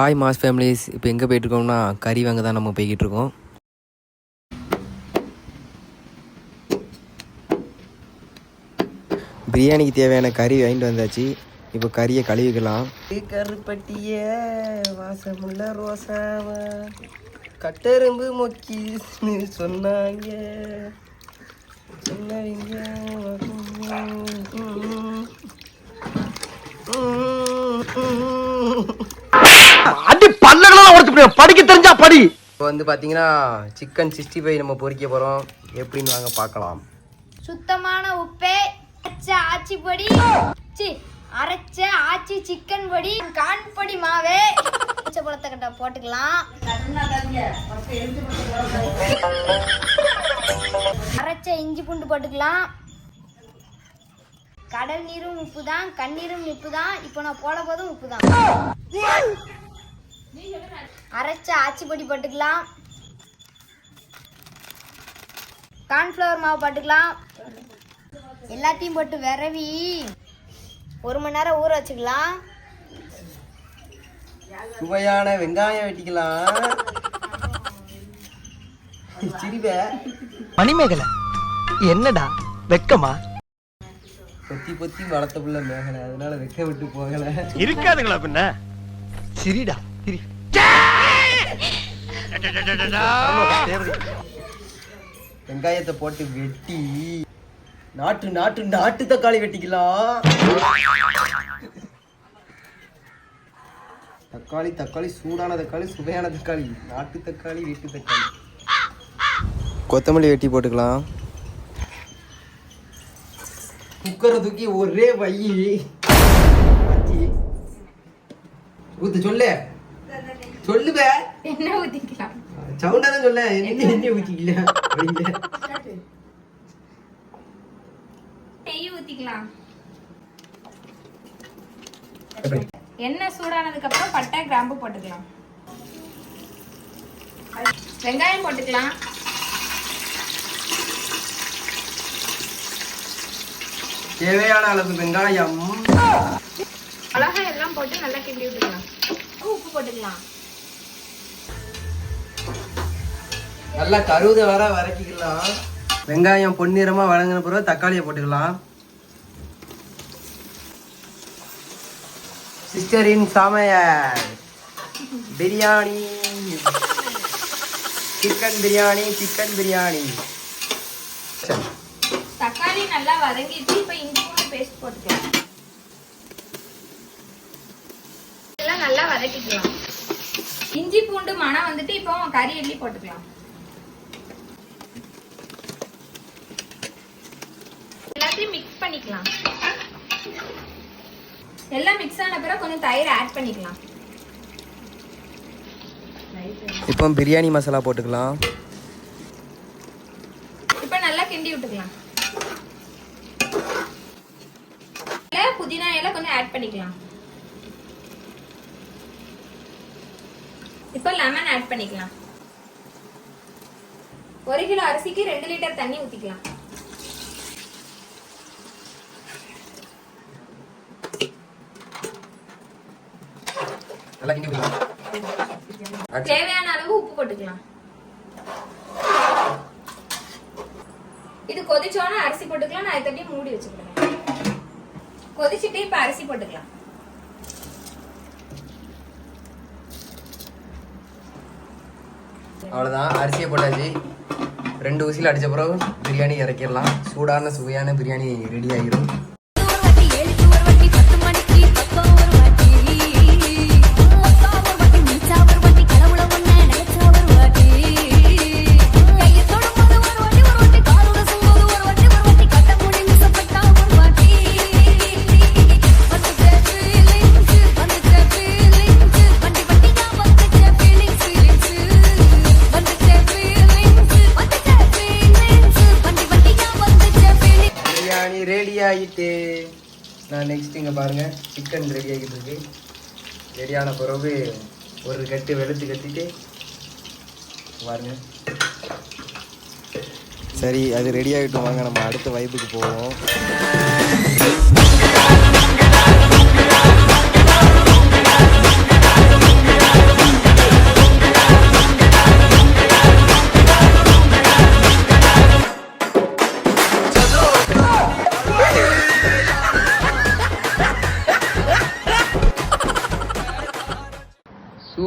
Hi mass families இப்போ எங்கே போயிட்டுருக்கோம்னா கறி வாங்க தான் நம்ம போய்கிட்டு இருக்கோம் பிரியாணிக்கு தேவையான கறி வாங்கிட்டு வந்தாச்சு. இப்போ கறியை கழுவிக்கலாம். கருப்பட்டிய வாசமுள்ள ரோசாவ கட்டெரும்பு மொக்கின்னு சொன்னாங்க. சொன்னாங்க. உடச்சு படிக்க தெரிஞ்சா படி. இப்போ வந்து பார்த்தீங்கன்னா சிக்கன் சிக்ஸ்டி ஃபைவ் நம்ம பொரிக்க போகிறோம் எப்படின்னு வாங்க பார்க்கலாம். சுத்தமான உப்பே அரைச்ச ஆச்சி பொடி. சி அரைச்ச ஆச்சி சிக்கன் பொடி. கான் பொடி மாவே. பச்சை பழத்தை கட்ட போட்டுக்கலாம். அரைச்ச இஞ்சி பூண்டு போட்டுக்கலாம். கடல் நீரும் உப்பு தான் கண்ணீரும் உப்பு தான் இப்போ நான் போட போதும் உப்பு தான் அரைச்ச ஆச்சி பொடி போட்டுக்கலாம். கார்ன்ஃப்ளவர் மாவு போட்டுக்கலாம். எல்லாத்தையும் போட்டு விரவி ஒரு மணி நேரம் ஊற வச்சுக்கலாம். சுவையான வெங்காயம் வெட்டிக்கலாம். சிரிப்ப. மணிமேகலை என்னடா வெக்கமா பொத்தி பொத்தி வளர்த்த புள்ள மேகலை. அதனால வெக்க விட்டு போகல. இருக்காதுங்களா பின்ன? சிரிடா சிரி. வெங்காயத்தை போட்டு வெட்டி. நாட்டு நாட்டு நாட்டு தக்காளி வெட்டிக்கலாம். தக்காளி தக்காளி சூடான தக்காளி சுவையான தக்காளி. நாட்டு தக்காளி வீட்டு தக்காளி. கொத்தமல்லி வெட்டி போட்டுக்கலாம். குக்கரை தூக்கி ஒரே வை ஊத்து சொல்லு. சொல்லுவே. என்ன ஊத்திக்கலாம்? சவுண்டா தான் சொல்ல. என்ன என்ன? ஊத்திக்கல? அப்படிங்க நெய் ஊத்திக்கலாம். எண்ணெய் சூடானதுக்கு அப்புறம் பட்டை கிராம்பு போட்டுக்கலாம். வெங்காயம் போட்டுக்கலாம். தேவையான அளவு வெங்காயம். மிளகாய் எல்லாம் போட்டு நல்லா கிண்டி விட்டுக்கலாம் உப்பு போட்டுக்கலாம். நல்லா கருத வர வதக்கிக்கலாம். வெங்காயம் பொன்னிறமா வதங்கின பிறகு தக்காளியை போட்டுக்கலாம். சிஸ்டரின் சமையல் biryani. Chicken biryani chicken biryani. தக்காளி நல்லா வதங்கிடுச்சு இப்போ இஞ்சி பூண்டு பேஸ்ட் போட்டுக்கலாம். எல்லாம் நல்லா வதக்கிக்கலாம். இஞ்சி பூண்டு மணம் வந்துட்டு இப்போ கறி எள்ளி போட்டுக்கலாம் எல்லாத்தையும் மிக்ஸ் பண்ணிக்கலாம். எல்லாம் மிக்ஸ் ஆன பிறகு கொஞ்சம் தயிர் ஆட் பண்ணிக்கலாம். இப்போ பிரியாணி மசாலா போட்டுக்கலாம். இப்போ நல்லா கிண்டி விட்டுக்கலாம். புதினா இலை கொஞ்சம் ஆட் பண்ணிக்கலாம். இப்போ லெமன் ஆட் பண்ணிக்கலாம். ஒரு கிலோ அரிசிக்கு ரெண்டு லிட்டர் தண்ணி ஊத்திக்கலாம். கிண்டி தேவையான அளவு உப்பு போட்டுக்கலாம். இது கொதிச்சோன்னா அரிசி போட்டுக்கலாம் நான் இதை மூடி வச்சுக்கிறேன். கொதிச்சுட்டு இப்ப அரிசி போட்டுக்கலாம். அவ்வளோதான் அரிசியை போட்டாச்சு. ரெண்டு ஊசியில் அடித்த பிறகு பிரியாணி இறக்கிடலாம். சூடான சுவையான பிரியாணி ரெடி ஆகிடும் ரெடி நான் நெக்ஸ்ட் இங்கே பாருங்கள் சிக்கன் ரெடி ஆகிட்டு இருக்கு. ரெடியான பிறகு ஒரு கட்டு வெளுத்து கட்டிட்டு பாருங்க. சரி அது ரெடி ஆகிட்டும் வாங்க. நம்ம அடுத்த வைப்புக்கு போவோம்.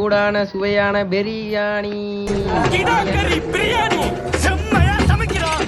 சூடான சுவையான பிரியாணி. பிரியாணி. செம்மையா சமைக்கிறோம்